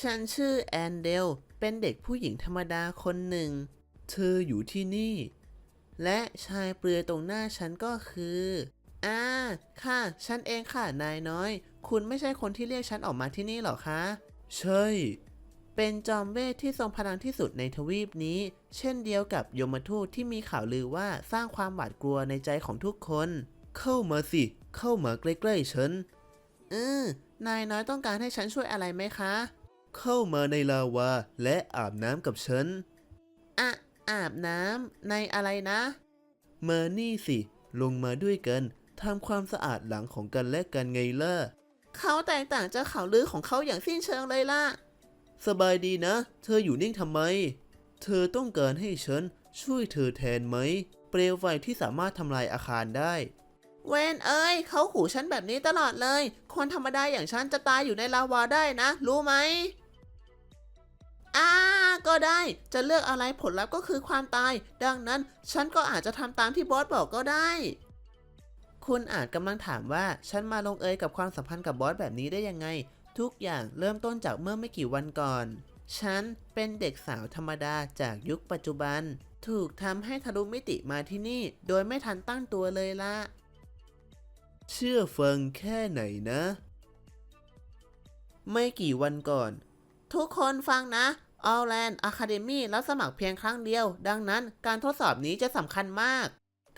ฉันชื่อแอนเดล เป็นเด็กผู้หญิงธรรมดาคนหนึ่ง เธออยู่ที่นี่ และชายเปลือยตรงหน้าฉันก็คืออ่าค่ะ ฉันเองค่ะ นายน้อย คุณไม่ใช่คนที่เรียกฉันออกมาที่นี่หรอคะ ใช่ เป็นจอมเวทที่ทรงพลังที่สุดในทวีปนี้ เช่นเดียวกับยมทูตที่มีข่าวลือว่าสร้างความหวาดกลัวในใจของทุกคน เข้ามาสิ เข้ามาใกล้ๆฉันเออนายน้อยต้องการให้ฉันช่วยอะไรไหมคะ เข้ามาในลาวาและอาบน้ำกับฉัน อะอาบน้ำในอะไรนะ มานี่สิ ลงมาด้วยกันทำความสะอาดหลังของกันและกันไงล่ะ เขาแตกต่างจากข่าวลือของเขาอย่างสิ้นเชิงเลยล่ะ สบายดีนะ เธออยู่นิ่งทำไม เธอต้องการให้ฉันช่วยเธอแทนไหม เปลวไฟที่สามารถทำลายอาคารได้ เวนเอ้ย เขาขู่ฉันแบบนี้ตลอดเลย คนธรรมดาอย่างฉันจะตายอยู่ในลาวาได้นะ รู้ไหม อ่าก็ได้จะเลือกอะไรผลลัพธ์ก็คือความตาย ดังนั้นฉันก็อาจจะทำตามที่บอสบอกก็ได้ คุณอาจกำลังถามว่าฉันมาลงเอยกับความสัมพันธ์กับบอสแบบนี้ได้ยังไง ทุกอย่างเริ่มต้นจากเมื่อไม่กี่วันก่อน ฉันเป็นเด็กสาวธรรมดาจากยุคปัจจุบัน ถูกทำให้ทะลุมิติมาที่นี่ โดยไม่ทันตั้งตัวเลยละเชื่อฟังแค่ไหนนะ ไม่กี่วันก่อน ทุกคนฟังนะ Allland Academy รับสมัครเพียงครั้งเดียว ดังนั้นการทดสอบนี้จะสำคัญมาก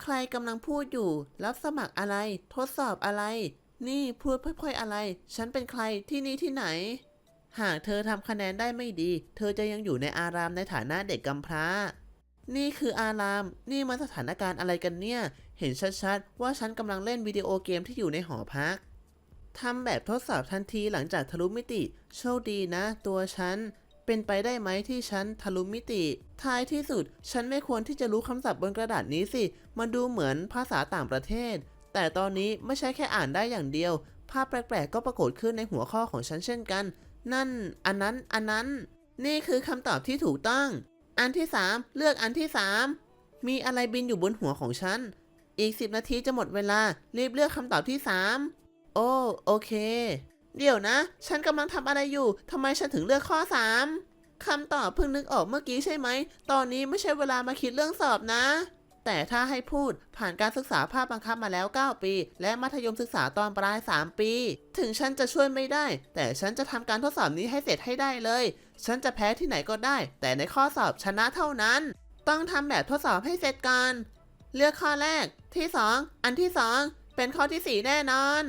ใครกำลังพูดอยู่ รับสมัครอะไร ทดสอบอะไร นี่พูดค่อยๆอะไร ฉันเป็นใครที่นี่ที่ไหน หากเธอทำคะแนนได้ไม่ดี เธอจะยังอยู่ในอารามในฐานะเด็กกำพร้า นี่คืออาราม นี่มันสถานการณ์อะไรกันเนี่ย เห็นชัดๆว่าฉันกำลังเล่นวิดีโอเกมที่อยู่ในหอพักทำแบบทดสอบทันทีหลังจากทะลุมิติ โชคดีนะ ตัวฉัน เป็นไปได้ไหมที่ฉันทะลุมิติ ท้ายที่สุด ฉันไม่ควรที่จะรู้คำศัพท์บนกระดาษนี้สิ มันดูเหมือนภาษาต่างประเทศ แต่ตอนนี้ไม่ใช่แค่อ่านได้อย่างเดียว ภาพแปลกๆ ก็ปรากฏขึ้นในหัวข้อของฉันเช่นกัน นั่น อันนั้น อันนั้น นี่คือคำตอบที่ถูกต้อง อันที่ 3 เลือกอันที่ 3 มีอะไรบินอยู่บนหัวของฉัน อีก 10 นาทีจะหมดเวลา รีบเลือกคำตอบที่ 3 โอ้ โอเค เดี๋ยวนะ ฉันกำลังทำอะไรอยู่ทำไมฉันถึงเลือกข้อ 3คำตอบเพิ่งนึกออกเมื่อกี้ใช่ไหม ตอนนี้ไม่ใช่เวลามาคิดเรื่องสอบนะ แต่ถ้าให้พูดผ่านการศึกษาภาคบังคับมาแล้ว 9 ปี และมัธยมศึกษาตอนปลาย 3 ปี ถึงฉันจะช่วยไม่ได้ แต่ฉันจะทำการทดสอบนี้ให้เสร็จให้ได้เลย ฉันจะแพ้ที่ไหนก็ได้ แต่ในข้อสอบชนะเท่านั้น ต้องทำแบบทดสอบให้เสร็จก่อนเลือกข้อแรกที่ 2 อันที่ 2 เป็นข้อทีสี่4 แน่นอน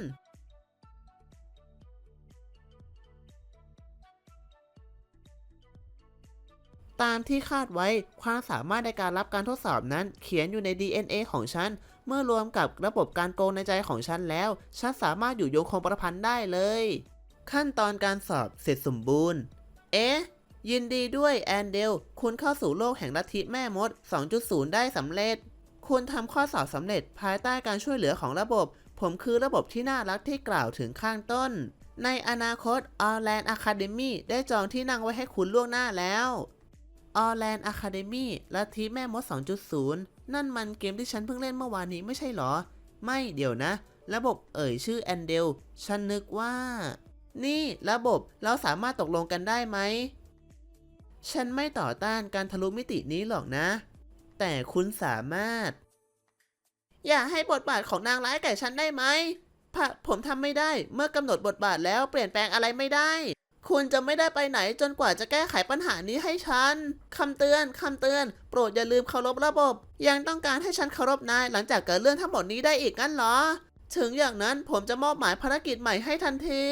ตามที่คาดไว้ ความสามารถในการรับการทดสอบนั้น เขียนอยู่ใน DNA ของฉัน เมื่อรวมกับระบบการโกงในใจของฉันแล้ว ฉันสามารถอยู่โยงคงประพันธ์ได้เลย ขั้นตอนการสอบเสร็จสมบูรณ์ เอ๊ะ ยินดีด้วยแอนเดล คุณเข้าสู่โลกแห่งลัทธิแม่มด 2.0 ได้สำเร็จ คุณทำข้อสอบสำเร็จภายใต้การช่วยเหลือของระบบ ผมคือระบบที่น่ารักที่กล่าวถึงข้างต้น ในอนาคต Allland Academy ได้จองที่นั่งไว้ให้คุณล่วงหน้าแล้ว Allland Academy ลัทธิแม่มด 2.0 นั่นมันเกมที่ฉันเพิ่งเล่นเมื่อวานนี้ไม่ใช่หรอ ไม่เดี๋ยวนะ ระบบเอ่ยชื่อแอนเดลฉันนึกว่า นี่ระบบเราสามารถตกลงกันได้ไหม ฉันไม่ต่อต้านการทะลุมิตินี้หรอกนะ แต่คุณสามารถ อย่าให้บทบาทของนางร้ายแก่ฉันได้ไหมพะผมทำไม่ได้เมื่อกำหนดบทบาทแล้วเปลี่ยนแปลงอะไรไม่ได้ คุณจะไม่ได้ไปไหนจนกว่าจะแก้ไขปัญหานี้ให้ฉัน คำเตือน คำเตือน โปรดอย่าลืมเคารพระบบ ยังต้องการให้ฉันเคารพนายหลังจากเกิดเรื่องทั้งหมดนี้ได้อีกงั้นเหรอ ถึงอย่างนั้นผมจะมอบหมายภารกิจใหม่ให้ทันที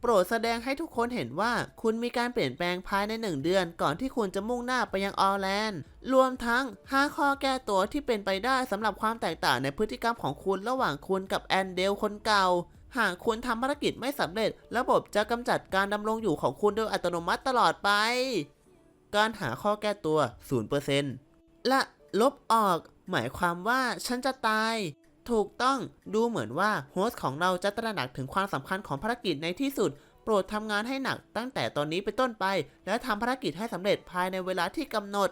โปรดแสดงให้ทุกคนเห็นว่าคุณมีการเปลี่ยนแปลงภายในหนึ่งเดือน ก่อนที่คุณจะมุ่งหน้าไปยังออร์แลนด์ รวมทั้ง 5 ข้อแก้ตัวที่เป็นไปได้สำหรับความแตกต่างในพฤติกรรมของคุณระหว่างคุณกับแอนเดลคนเก่า หากคุณทำภารกิจไม่สำเร็จ ระบบจะกำจัดการดำรงอยู่ของคุณโดยอัตโนมัติตลอดไป การหาข้อแก้ตัว 0%และลบออก หมายความว่าฉันจะตาย ถูกต้องดูเหมือนว่าโฮสต์ของเราจะตระหนักถึงความสำคัญของภารกิจในที่สุด โปรดทำงานให้หนักตั้งแต่ตอนนี้เป็นต้นไป และทำภารกิจให้สำเร็จภายในเวลาที่กำหนด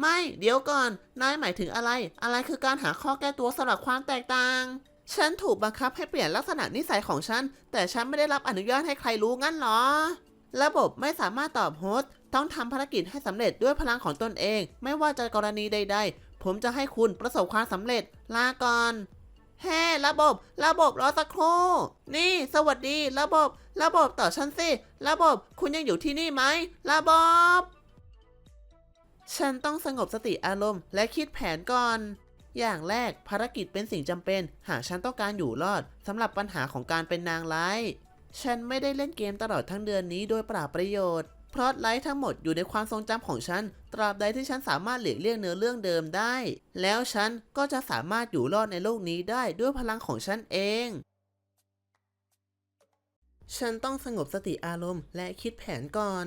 ไม่ เดี๋ยวก่อน นายหมายถึงอะไร อะไรคือการหาข้อแก้ตัวสำหรับความแตกต่าง ฉันถูกบังคับให้เปลี่ยนลักษณะนิสัยของฉัน แต่ฉันไม่ได้รับอนุญาตให้ใครรู้งั้นเหรอ ระบบไม่สามารถตอบโฮสต์ต้องทำภารกิจให้สำเร็จด้วยพลังของตนเอง ไม่ว่าจะกรณีใด ๆ ผมจะให้คุณประสบความสำเร็จ ลาก่อนเฮ้ระบบ ระบบรอสักครู่นี่ สวัสดี ระบบ ระบบต่อฉันสิ ระบบ คุณยังอยู่ที่นี่ไหม ระบบ ฉันต้องสงบสติอารมณ์และคิดแผนก่อน อย่างแรกภารกิจเป็นสิ่งจำเป็น หากฉันต้องการอยู่รอดสำหรับปัญหาของการเป็นนางร้าย ฉันไม่ได้เล่นเกมตลอดทั้งเดือนนี้โดยปล่าประโยชน์เพราะไลท์ทั้งหมดอยู่ในความทรงจำของฉัน ตราบใดที่ฉันสามารถหลีกเลี่ยงเนื้อเรื่องเดิมได้ แล้วฉันก็จะสามารถอยู่รอดในโลกนี้ได้ด้วยพลังของฉันเอง ฉันต้องสงบสติอารมณ์และคิดแผนก่อน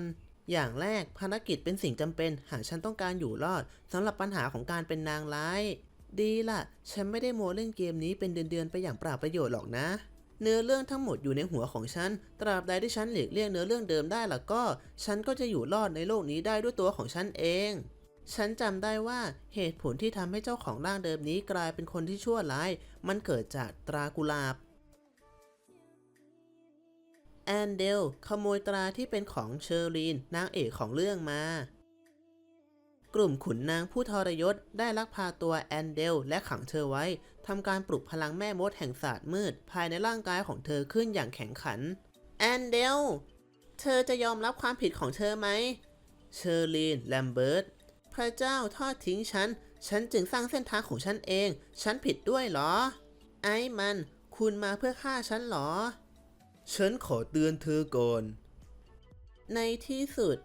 อย่างแรกภารกิจเป็นสิ่งจำเป็น หากฉันต้องการอยู่รอดสำหรับปัญหาของการเป็นนางร้าย ดีล่ะ ฉันไม่ได้โมเล่นเกมนี้เป็นเดือนๆไปอย่างเปล่าประโยชน์หรอกนะ เนื้อเรื่องทั้งหมดอยู่ในหัวของฉัน ตราบใดที่ฉันหลีกเลี่ยงเนื้อเรื่องเดิมได้ล่ะก็ ฉันก็จะอยู่รอดในโลกนี้ได้ด้วยตัวของฉันเอง ฉันจำได้ว่าเหตุผลที่ทำให้เจ้าของร่างเดิมนี้กลายเป็นคนที่ชั่วร้าย มันเกิดจากตรากุลาบแอนเดลขโมยตราที่เป็นของเชอรีนนางเอกของเรื่องมา กลุ่มขุนนางผู้ทรยศได้ลักพาตัวแอนเดลและขังเธอไว้ทำการปลุกพลังแม่มดแห่งศาสตร์มืด ภายในร่างกายของเธอขึ้นอย่างแข็งขัน แอนเดล เธอจะยอมรับความผิดของเธอไหม เชอรีน แลมเบิร์ต พระเจ้าทอดทิ้งฉัน ฉันจึงสร้างเส้นทางของฉันเอง ฉันผิดด้วยเหรอ ไอ้มัน คุณมาเพื่อฆ่าฉันเหรอ ฉันขอเตือนเธอก่อน ในที่สุด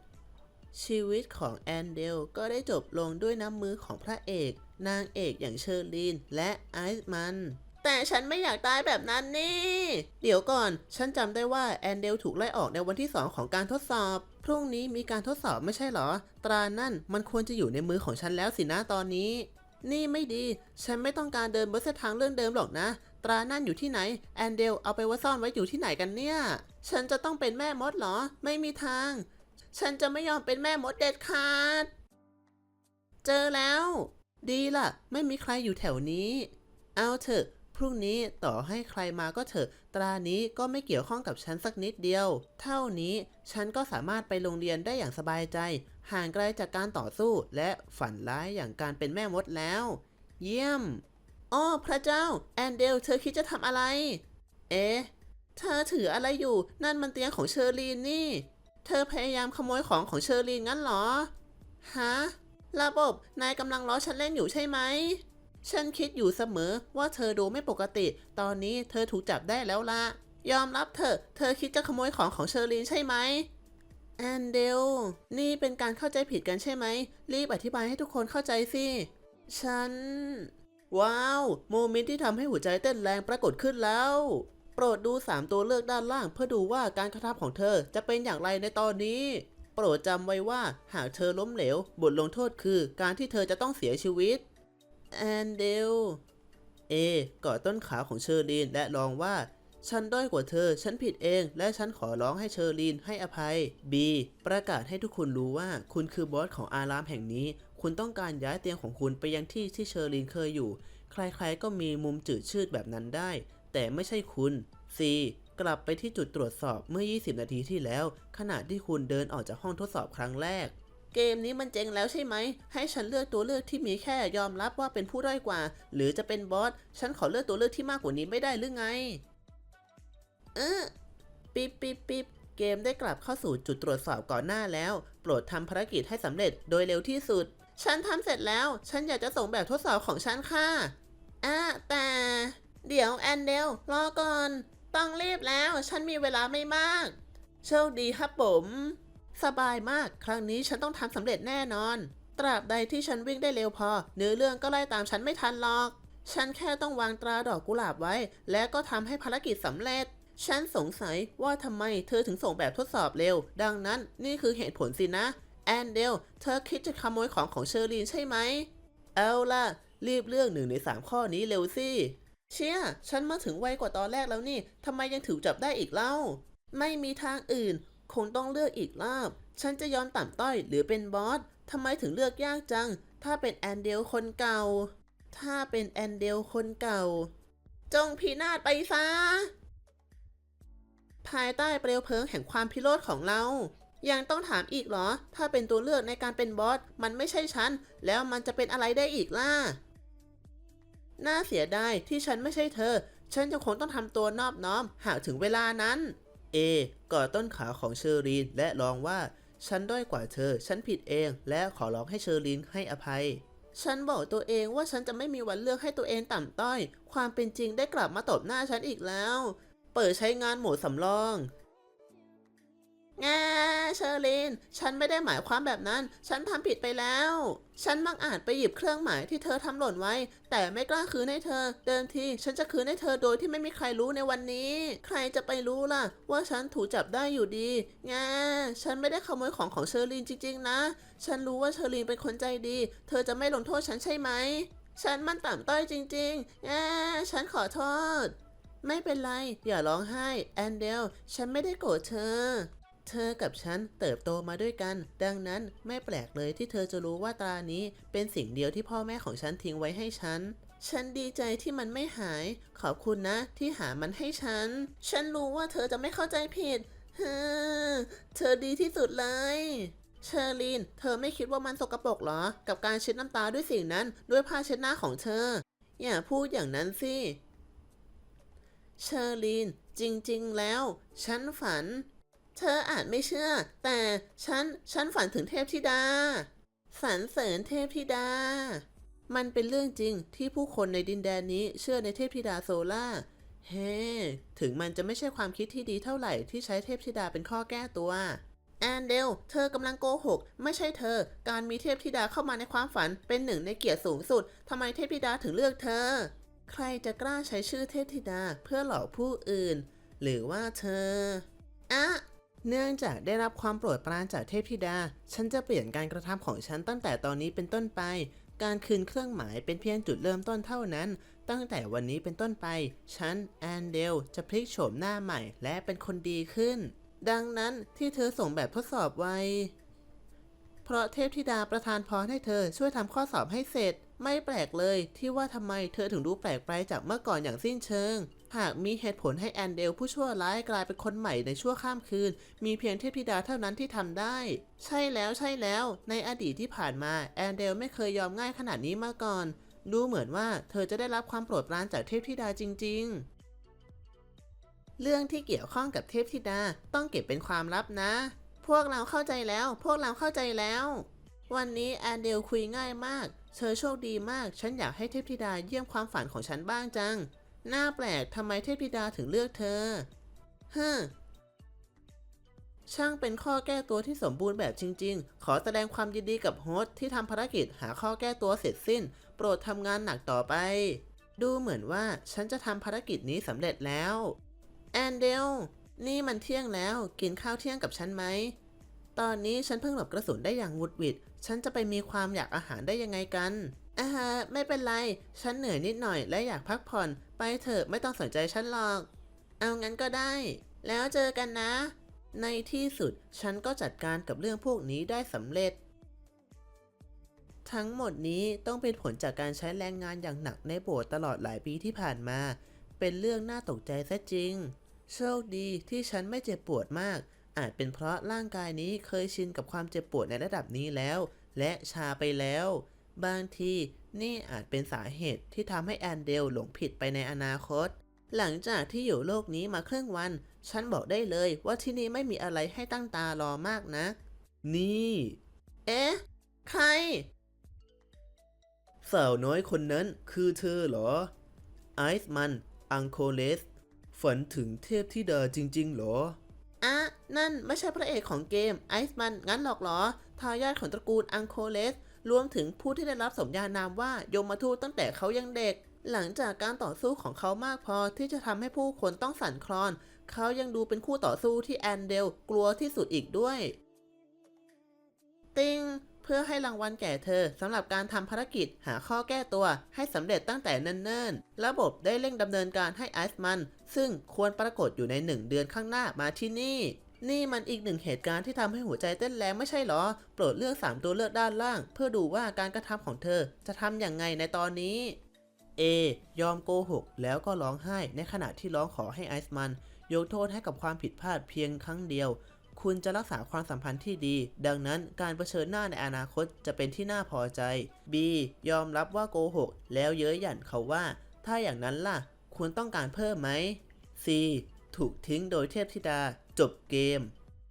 ชีวิตของแอนเดลก็ได้จบลงด้วยน้ำมือของพระเอก นางเอกอย่างเชอร์ลีนและไอซ์มันแต่ฉันไม่อยากตายแบบนั้นนี่ เดี๋ยวก่อน ฉันจำได้ว่าแอนเดลถูกไล่ออกในวันที่ 2 ของการทดสอบ พรุ่งนี้มีการทดสอบไม่ใช่เหรอ ตรานั่นมันควรจะอยู่ในมือของฉันแล้วสินะตอนนี้ นี่ไม่ดี ฉันไม่ต้องการเดินบนเส้นทางเรื่องเดิมหรอกนะ ตรานั่นอยู่ที่ไหน แอนเดลเอาไปไว้ซ่อนไว้อยู่ที่ไหนกันเนี่ย ฉันจะต้องเป็นแม่มดเหรอ ไม่มีทาง ฉันจะไม่ยอมเป็นแม่มดเด็ดขาด เจอแล้ว ดีล่ะ ไม่มีใครอยู่แถวนี้ เอาเถอะ พรุ่งนี้ต่อให้ใครมาก็เถอะ ตรานี้ก็ไม่เกี่ยวข้องกับฉันสักนิดเดียว เท่านี้ฉันก็สามารถไปโรงเรียนได้อย่างสบายใจ ห่างไกลจากการต่อสู้และฝันร้ายอย่างการเป็นแม่มดแล้ว เยี่ยมอ้อพระเจ้า แอนเดล เธอคิดจะทำอะไร เอ๊ะ เธอถืออะไรอยู่ นั่นมันเตียงของเชอรีนนี่ เธอพยายามขโมยของของเชอรีนงั้นเหรอ ฮะ ระบบ นายกำลังล้อฉันเล่นอยู่ใช่ไหม ฉันคิดอยู่เสมอว่าเธอดูไม่ปกติ ตอนนี้เธอถูกจับได้แล้วละ ยอมรับเถอะ เธอคิดจะขโมยของของเชอรีนใช่ไหมแอนเดล นี่เป็นการเข้าใจผิดกันใช่ไหม รีบอธิบายให้ทุกคนเข้าใจสิ ฉัน ว้าว โมเมนต์ที่ทำให้หัวใจเต้นแรงปรากฏขึ้นแล้ว โปรดดู 3 ตัวเลือกด้านล่าง เพื่อดูว่าการกระทำของเธอจะเป็นอย่างไรในตอนนี้ โปรดจำไว้ว่าหากเธอล้มเหลว บทลงโทษคือการที่เธอจะต้องเสียชีวิตแอนเดลเอกอดต้นขาของเชอร์ลีนและร้องว่าฉันด้อยกว่าเธอ ฉันผิดเอง และฉันขอร้องให้เชอรีนให้อภัย B ประกาศให้ทุกคนรู้ว่าคุณคือบอสของอารามแห่งนี้ คุณต้องการย้ายเตียงของคุณไปยังที่ที่เชอรีนเคยอยู่ ใครๆก็มีมุมจืดชืดแบบนั้นได้ แต่ไม่ใช่คุณ C กลับไปที่จุดตรวจสอบเมื่อ 20 นาทีที่แล้ว ขณะที่คุณเดินออกจากห้องทดสอบครั้งแรก เกมนี้มันเจ๋งแล้วใช่ไหม ให้ฉันเลือกตัวเลือกที่มีแค่ยอมรับว่าเป็นผู้ด้อยกว่า หรือจะเป็นบอส ฉันขอเลือกตัวเลือกที่มากกว่านี้ไม่ได้หรือไง เออปิบปิบปิบเกมได้กลับเข้าสู่จุดตรวจสอบก่อนหน้าแล้ว โปรดทำภารกิจให้สำเร็จโดยเร็วที่สุด ฉันทำเสร็จแล้ว ฉันอยากจะส่งแบบทดสอบของฉันค่ะอะแต่ เดี๋ยวแอนเดลรอก่อน ต้องรีบแล้ว ฉันมีเวลาไม่มาก โชคดีครับผม สบายมาก ครั้งนี้ฉันต้องทำสำเร็จแน่นอน ตราบใดที่ฉันวิ่งได้เร็วพอ เนื้อเรื่องก็ไล่ตามฉันไม่ทันหรอก ฉันแค่ต้องวางตราดอกกุหลาบไว้ และก็ทำให้ภารกิจสำเร็จ ฉันสงสัยว่าทำไมเธอถึงส่งแบบทดสอบเร็ว ดังนั้นนี่คือเหตุผลสินะ แอนเดล เธอคิดจะขโมยของของเชอรีนใช่ไหม เอาล่ะ รีบเลือกหนึ่งในสามข้อนี้เร็วสิ เชี่ย ฉันมาถึงไวกว่าตอนแรกแล้วนี่ ทำไมยังถูกจับได้อีกเล่า ไม่มีทางอื่น คงต้องเลือกอีกรอบ ฉันจะยอมต่ำต้อยหรือเป็นบอส ทำไมถึงเลือกยากจัง ถ้าเป็นแอนเดลคนเก่า ถ้าเป็นแอนเดลคนเก่า จงพินาศไปซะพภายใต้เปลวเพลิงแห่งความพิโรธของเรา ยังต้องถามอีกเหรอ ถ้าเป็นตัวเลือกในการเป็นบอส มันไม่ใช่ฉัน แล้วมันจะเป็นอะไรได้อีกล่ะ น่าเสียดายที่ฉันไม่ใช่เธอ ฉันจะคงต้องทำตัวนอบน้อม หากถึงเวลานั้น เอกอดต้นขาของเชอรีนและร้องว่า ฉันด้อยกว่าเธอ ฉันผิดเอง และขอร้องให้เชอรีนให้อภัย ฉันบอกตัวเองว่าฉันจะไม่มีวันเลือกให้ตัวเองต่ำต้อย ความเป็นจริงได้กลับมาตบหน้าฉันอีกแล้ว เปิดใช้งานโหมดสำรอง แงเชอรีนฉันไม่ได้หมายความแบบนั้น ฉันทำผิดไปแล้ว ฉันมักอาจไปหยิบเครื่องหมายที่เธอทำหล่นไว้ แต่ไม่กล้าคืนให้เธอ เดิมทีฉันจะคืนให้เธอโดยที่ไม่มีใครรู้ในวันนี้ ใครจะไปรู้ล่ะ ว่าฉันถูกจับได้อยู่ดีแงฉันไม่ได้ขโมยของของเชอรีนจริง ๆ นะ ฉันรู้ว่าเชอรีนเป็นคนใจดี เธอจะไม่ลงโทษฉันใช่ไหม ฉันมันต่ำต้อยจริงๆแงฉันขอโทษ ไม่เป็นไร อย่าร้องไห้ แอนเดล ฉันไม่ได้โกรธเธอ เธอกับฉันเติบโตมาด้วยกัน ดังนั้นไม่แปลกเลยที่เธอจะรู้ว่าตรานี้เป็นสิ่งเดียวที่พ่อแม่ของฉันทิ้งไว้ให้ฉัน ฉันดีใจที่มันไม่หาย ขอบคุณนะที่หามันให้ฉัน ฉันรู้ว่าเธอจะไม่เข้าใจผิดเฮ้เธอดีที่สุดเลยเชอร์ลีน เธอไม่คิดว่ามันสกปรกเหรอ กับการเช็ดน้ำตาด้วยสิ่งนั้น ด้วยผ้าเช็ดหน้าของเธอ อย่าพูดอย่างนั้นสิ เชอร์ลีน จริง ๆ แล้ว ฉันฝัน เธออาจไม่เชื่อ แต่ฉัน ฉันฝันถึงเทพธิดาสรรเสริญเทพธิดา มันเป็นเรื่องจริงที่ผู้คนในดินแดนนี้เชื่อในเทพธิดาโซล่า เฮ้ ถึงมันจะไม่ใช่ความคิดที่ดีเท่าไหร่ที่ใช้เทพธิดาเป็นข้อแก้ตัว แอนเดล เธอกำลังโกหก ไม่ใช่เธอ การมีเทพธิดาเข้ามาในความฝันเป็นหนึ่งในเกียรติสูงสุดทำไมเทพธิดาถึงเลือกเธอ ใครจะกล้าใช้ชื่อเทพธิดาเพื่อหลอกผู้อื่น หรือว่าเธออะ เนื่องจากได้รับความโปรดปรานจากเทพธิดา ฉันจะเปลี่ยนการกระทำของฉันตั้งแต่ตอนนี้เป็นต้นไป การคืนเครื่องหมายเป็นเพียงจุดเริ่มต้นเท่านั้น ตั้งแต่วันนี้เป็นต้นไป ฉันแอนเดลจะพลิกโฉมหน้าใหม่และเป็นคนดีขึ้น ดังนั้นที่เธอส่งแบบทดสอบไว้ เพราะเทพธิดาประทานพรให้เธอช่วยทำข้อสอบให้เสร็จ ไม่แปลกเลยที่ว่าทำไมเธอถึงดูแปลกไปจากเมื่อก่อนอย่างสิ้นเชิง หากมีเหตุผลให้แอนเดลผู้ชั่วร้ายกลายเป็นคนใหม่ในชั่วข้ามคืน มีเพียงเทพธิดาเท่านั้นที่ทำได้ ใช่แล้วใช่แล้ว ในอดีตที่ผ่านมาแอนเดลไม่เคยยอมง่ายขนาดนี้มาก่อน ดูเหมือนว่าเธอจะได้รับความโปรดปรานจากเทพธิดาจริง ๆ เรื่องที่เกี่ยวข้องกับเทพธิดาต้องเก็บเป็นความลับนะ พวกเราเข้าใจแล้ว พวกเราเข้าใจแล้ว วันนี้แอนเดลคุยง่ายมาก เธอโชคดีมาก ฉันอยากให้เทพธิดาเยี่ยมความฝันของฉันบ้างจัง น่าแปลกทำไมเทพธิดาถึงเลือกเธอฮึช่างเป็นข้อแก้ตัวที่สมบูรณ์แบบจริง ๆ ขอแสดงความยินดีกับโฮสที่ทำภารกิจหาข้อแก้ตัวเสร็จสิ้น โปรดทำงานหนักต่อไป ดูเหมือนว่าฉันจะทำภารกิจนี้สำเร็จแล้ว แอนเดล นี่มันเที่ยงแล้ว กินข้าวเที่ยงกับฉันไหม ตอนนี้ฉันเพิ่งหลบกระสุนได้อย่างวุดวิด ฉันจะไปมีความอยากอาหารได้ยังไงกันอ่าไม่เป็นไร ฉันเหนื่อยนิดหน่อยและอยากพักผ่อน ไปเถอะไม่ต้องสนใจฉันหรอก เอางั้นก็ได้ แล้วเจอกันนะ ในที่สุดฉันก็จัดการกับเรื่องพวกนี้ได้สำเร็จ ทั้งหมดนี้ต้องเป็นผลจากการใช้แรงงานอย่างหนักในโบสถ์ตลอดหลายปีที่ผ่านมา เป็นเรื่องน่าตกใจซะจริง โชคดีที่ฉันไม่เจ็บปวดมาก อาจเป็นเพราะร่างกายนี้เคยชินกับความเจ็บปวดในระดับนี้แล้ว และชาไปแล้ว บางทีนี่อาจเป็นสาเหตุที่ทำให้แอนเดลหลงผิดไปในอนาคต หลังจากที่อยู่โลกนี้มาครึ่งวัน ฉันบอกได้เลยว่าที่นี่ไม่มีอะไรให้ตั้งตารอมากนะ นี่ เอ๊ะ ใคร สาวน้อยคนนั้นคือเธอเหรอ ไอซ์มัน อังโคเลส ฝันถึงเทพธิดาจริง ๆ เหรออะนั่นไม่ใช่พระเอกของเกมไอซ์มันงั้นหรอกเหรอ ทายาทของตระกูลอังโคเลส รวมถึงผู้ที่ได้รับสมญานามว่ายมทูตตั้งแต่เขายังเด็ก หลังจากการต่อสู้ของเขามากพอที่จะทำให้ผู้คนต้องสั่นคลอน เขายังดูเป็นคู่ต่อสู้ที่แอนเดลกลัวที่สุดอีกด้วย ติงเพื่อให้รางวัลแก่เธอสำหรับการทำภารกิจหาข้อแก้ตัวให้สำเร็จตั้งแต่เนิ่นๆ ระบบได้เร่งดำเนินการให้ไอซ์มัน ซึ่งควรปรากฏอยู่ในหนึ่งเดือนข้างหน้ามาที่นี่ นี่มันอีกหนึ่งเหตุการณ์ที่ทำให้หัวใจเต้นแรงไม่ใช่หรอ โปรดเลือก 3 ตัวเลือกด้านล่าง เพื่อดูว่าการกระทำของเธอจะทำอย่างไงในตอนนี้เอ A ยอมโกหกแล้วก็ร้องไห้ในขณะที่ร้องขอให้ไอซ์มัน ยกโทษให้กับความผิดพลาดเพียงครั้งเดียว คุณจะรักษาความสัมพันธ์ที่ดี ดังนั้นการเผชิญหน้าในอนาคตจะเป็นที่น่าพอใจ B ยอมรับว่าโกหกแล้วเย้ยหยันเขาว่า ถ้าอย่างนั้นล่ะ คุณต้องการเพิ่มไหม C ถูกทิ้งโดยเทพธิดา จบเกม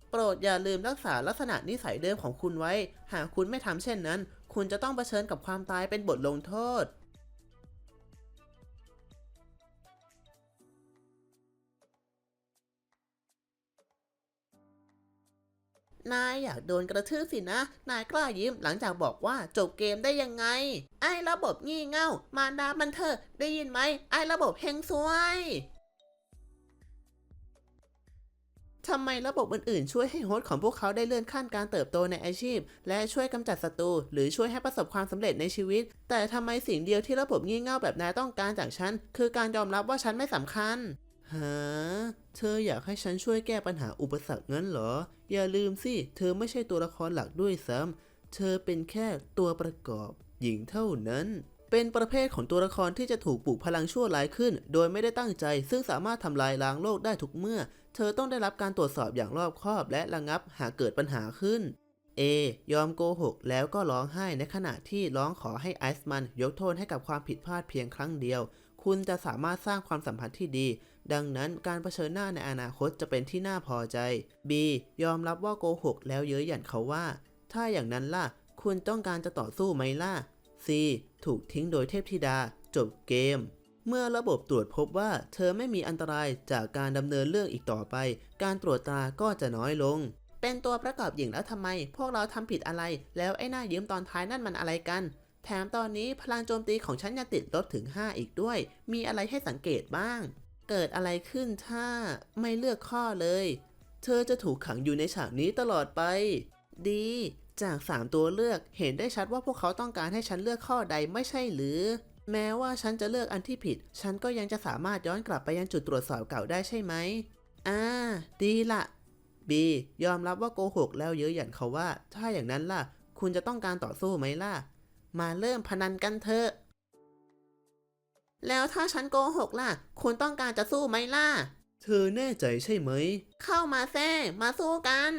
โปรดอย่าลืมรักษาลักษณะนิสัยเดิมของคุณไว้ หากคุณไม่ทำเช่นนั้น คุณจะต้องเผชิญกับความตายเป็นบทลงโทษนายอยากโดนกระทืบสินะ นายกล้ายิ้มหลังจากบอกว่าจบเกมได้ยังไง ไอ้ระบบงี่เง่า มารดามันเถอะได้ยินไหม ไอ้ระบบเฮงซวย ทำไมระบบอื่นๆ ช่วยให้โฮสต์ของพวกเขาได้เลื่อนขั้นการเติบโตในอาชีพ และช่วยกำจัดศัตรู หรือช่วยให้ประสบความสำเร็จในชีวิต แต่ทำไมสิ่งเดียวที่ระบบงี่เง่าแบบนายต้องการจากฉัน คือการยอมรับว่าฉันไม่สำคัญฮะเธออยากให้ฉันช่วยแก้ปัญหาอุปสรรคงั้นเหรอ อย่าลืมสิ เธอไม่ใช่ตัวละครหลักด้วยซ้ำเธอเป็นแค่ตัวประกอบ หญิงเท่านั้นเป็นประเภทของตัวละครที่จะถูกปลูกพลังชั่วร้ายขึ้น โดยไม่ได้ตั้งใจ ซึ่งสามารถทำลายล้างโลกได้ทุกเมื่อ เธอต้องได้รับการตรวจสอบอย่างรอบคอบและระงับหากเกิดปัญหาขึ้น A ยอมโกหกแล้วก็ร้องไห้ในขณะที่ร้องขอให้ไอซ์มันยกโทษให้กับความผิดพลาดเพียงครั้งเดียว คุณจะสามารถสร้างความสัมพันธ์ที่ดี ดังนั้นการเผชิญหน้าในอนาคตจะเป็นที่น่าพอใจ B ยอมรับว่าโกหกแล้วเย้ยหยันเขาว่า ถ้าอย่างนั้นล่ะ คุณต้องการจะต่อสู้ไหมล่ะ C ถูกทิ้งโดยเทพธิดา จบเกม เมื่อระบบตรวจพบว่าเธอไม่มีอันตรายจากการดำเนินเรื่องอีกต่อไป การตรวจตราก็จะน้อยลง เป็นตัวประกอบหญิงแล้วทำไม พวกเราทำผิดอะไร แล้วไอ้หน้ายืมตอนท้ายนั่นมันอะไรกัน แถมตอนนี้พลังโจมตีของฉันยังติดลบถึง 5 อีกด้วย มีอะไรให้สังเกตบ้าง เกิดอะไรขึ้นถ้าไม่เลือกข้อเลย เธอจะถูกขังอยู่ในฉากนี้ตลอดไป ดี จาก 3 ตัวเลือกเห็นได้ชัดว่าพวกเขาต้องการให้ฉันเลือกข้อใดไม่ใช่หรือ แม้ว่าฉันจะเลือกอันที่ผิด ฉันก็ยังจะสามารถย้อนกลับไปยังจุดตรวจสอบเก่าได้ใช่ไหมอ่าดีละ B ยอมรับว่าโกหกแล้วเย้ยหยันเขาว่า ถ้าอย่างนั้นล่ะ คุณจะต้องการต่อสู้ไหมล่ะ มาเริ่มพนันกันเถอะ แล้วถ้าฉันโกหกล่ะ คุณต้องการจะสู้ไหมล่ะ เธอแน่ใจใช่ไหม เข้ามาแซ่มาสู้กัน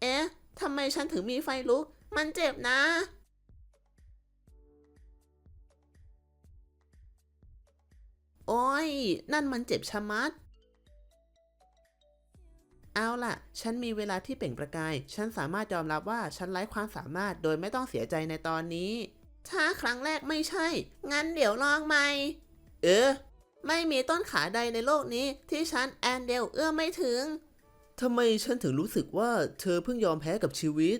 เอ๊ะทำไมฉันถึงมีไฟลุก มันเจ็บนะ โอ้ย นั่นมันเจ็บชะมัด เอาล่ะ ฉันมีเวลาที่เปล่งประกาย ฉันสามารถยอมรับว่าฉันไร้ความสามารถโดยไม่ต้องเสียใจในตอนนี้ ถ้าครั้งแรกไม่ใช่ งั้นเดี๋ยวลองใหม่ เออ ไม่มีต้นขาใดในโลกนี้ ที่ฉันแอนเดลเอื้อมไม่ถึง ทำไมฉันถึงรู้สึกว่าเธอเพิ่งยอมแพ้กับชีวิต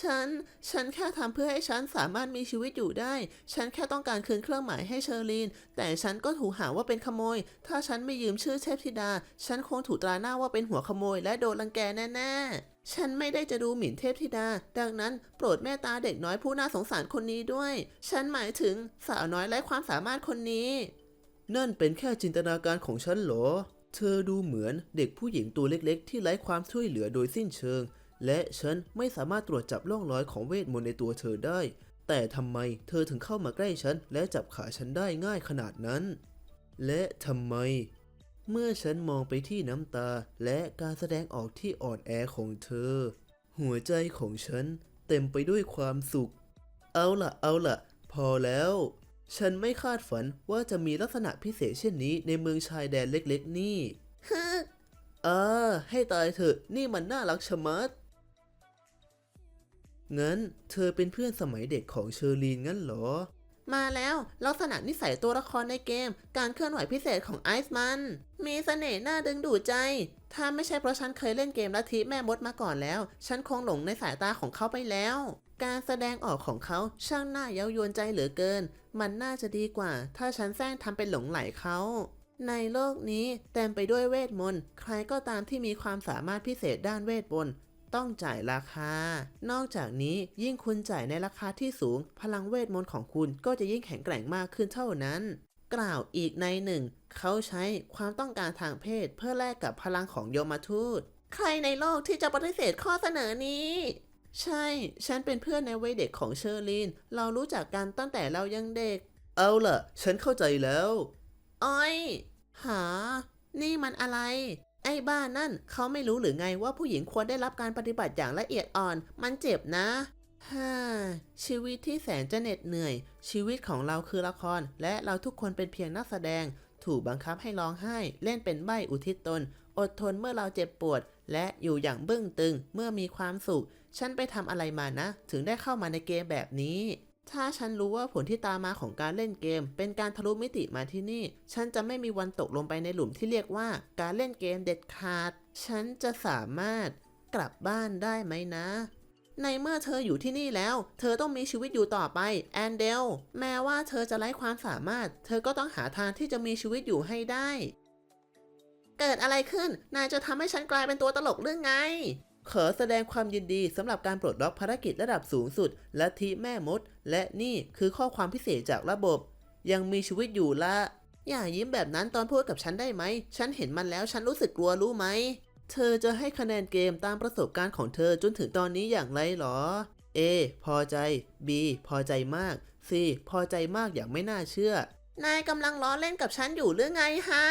ฉัน ฉันแค่ทำเพื่อให้ฉันสามารถมีชีวิตอยู่ได้ ฉันแค่ต้องการคืนเครื่องหมายให้เชอร์ลีน แต่ฉันก็ถูกหาว่าเป็นขโมย ถ้าฉันไม่ยืมชื่อเทพธิดา ฉันคงถูกตราหน้าว่าเป็นหัวขโมย และโดนรังแกแน่ๆ ฉันไม่ได้จะดูหมิ่นเทพธิดา ดังนั้นโปรดเมตตาเด็กน้อยผู้น่าสงสารคนนี้ด้วย ฉันหมายถึงสาวน้อยไร้ความสามารถคนนี้ นั่นเป็นแค่จินตนาการของฉันเหรอ เธอดูเหมือนเด็กผู้หญิงตัวเล็กๆ ที่ไร้ความช่วยเหลือโดยสิ้นเชิง และฉันไม่สามารถตรวจจับร่องรอยของเวทมนต์ในตัวเธอได้ แต่ทำไมเธอถึงเข้ามาใกล้ฉัน และจับขาฉันได้ง่ายขนาดนั้น และทำไม เมื่อฉันมองไปที่น้ำตาและการแสดงออกที่อ่อนแอของเธอ หัวใจของฉันเต็มไปด้วยความสุข เอาล่ะ เอาล่ะ พอแล้ว ฉันไม่คาดฝันว่าจะมีลักษณะพิเศษเช่นนี้ในเมืองชายแดนเล็กๆ นี่ฮอ่าให้ตายเถอะ นี่มันน่ารักชะมัด งั้น เธอเป็นเพื่อนสมัยเด็กของเชอร์ลีนงั้นเหรอ มาแล้วลักษณะนิสัยตัวละครในเกม การเคลื่อนไหวพิเศษของไอซ์มัน มีเสน่ห์น่าดึงดูดใจ ถ้าไม่ใช่เพราะฉันเคยเล่นเกมลัทธิแม่มดมาก่อนแล้ว ฉันคงหลงในสายตาของเขาไปแล้ว การแสดงออกของเขาช่างน่าเย้ายวนใจเหลือเกิน มันน่าจะดีกว่า ถ้าฉันแซงทำเป็นหลงไหลเขาในโลกนี้เต็มไปด้วยเวทมนต์ ใครก็ตามที่มีความสามารถพิเศษด้านเวทมนต์ ต้องจ่ายราคา นอกจากนี้ยิ่งคุณจ่ายในราคาที่สูง พลังเวทมนต์ของคุณก็จะยิ่งแข็งแกร่งมากขึ้นเท่านั้น กล่าวอีกในหนึ่ง เขาใช้ความต้องการทางเพศเพื่อแลกกับพลังของโยมทูต ใครในโลกที่จะปฏิเสธข้อเสนอนี้ ใช่ ฉันเป็นเพื่อนในวัยเด็กของเชอร์ลีน เรารู้จักกันตั้งแต่เรายังเด็ก เอาล่ะ ฉันเข้าใจแล้วอ้อยหา นี่มันอะไร ไอ้บ้านั่นเขาไม่รู้หรือไงว่าผู้หญิงควรได้รับการปฏิบัติอย่างละเอียดอ่อน มันเจ็บนะฮ่าชีวิตที่แสนจะเหน็ดเหนื่อย ชีวิตของเราคือละคร และเราทุกคนเป็นเพียงนักแสดง ถูกบังคับให้ร้องไห้ เล่นเป็นใบอุทิศตน อดทนเมื่อเราเจ็บปวด และอยู่อย่างบึ้งตึงเมื่อมีความสุข ฉันไปทำอะไรมานะ ถึงได้เข้ามาในเกมแบบนี้ ถ้าฉันรู้ว่าผลที่ตามมาของการเล่นเกม เป็นการทะลุมิติมาที่นี่ ฉันจะไม่มีวันตกลงไปในหลุมที่เรียกว่า การเล่นเกมเด็ดขาด ฉันจะสามารถกลับบ้านได้ไหมนะ ในเมื่อเธออยู่ที่นี่แล้ว เธอต้องมีชีวิตอยู่ต่อไปแอนเดล แม้ว่าเธอจะไร้ความสามารถ เธอก็ต้องหาทางที่จะมีชีวิตอยู่ให้ได้ เกิดอะไรขึ้น นายจะทำให้ฉันกลายเป็นตัวตลกเรื่องไง ขอแสดงความยินดีสำหรับการปลดล็อกภารกิจระดับสูงสุดลัทธิแม่มด และนี่คือข้อความพิเศษจากระบบ ยังมีชีวิตอยู่ละ อย่ายิ้มแบบนั้นตอนพูดกับฉันได้ไหม ฉันเห็นมันแล้วฉันรู้สึกกลัวรู้ไหม เธอจะให้คะแนนเกมตามประสบการณ์ของเธอจนถึงตอนนี้อย่างไรหรอ A พอใจ B พอใจมาก C พอใจมากอย่างไม่น่าเชื่อ นายกำลังล้อเล่นกับฉันอยู่หรือไงฮะ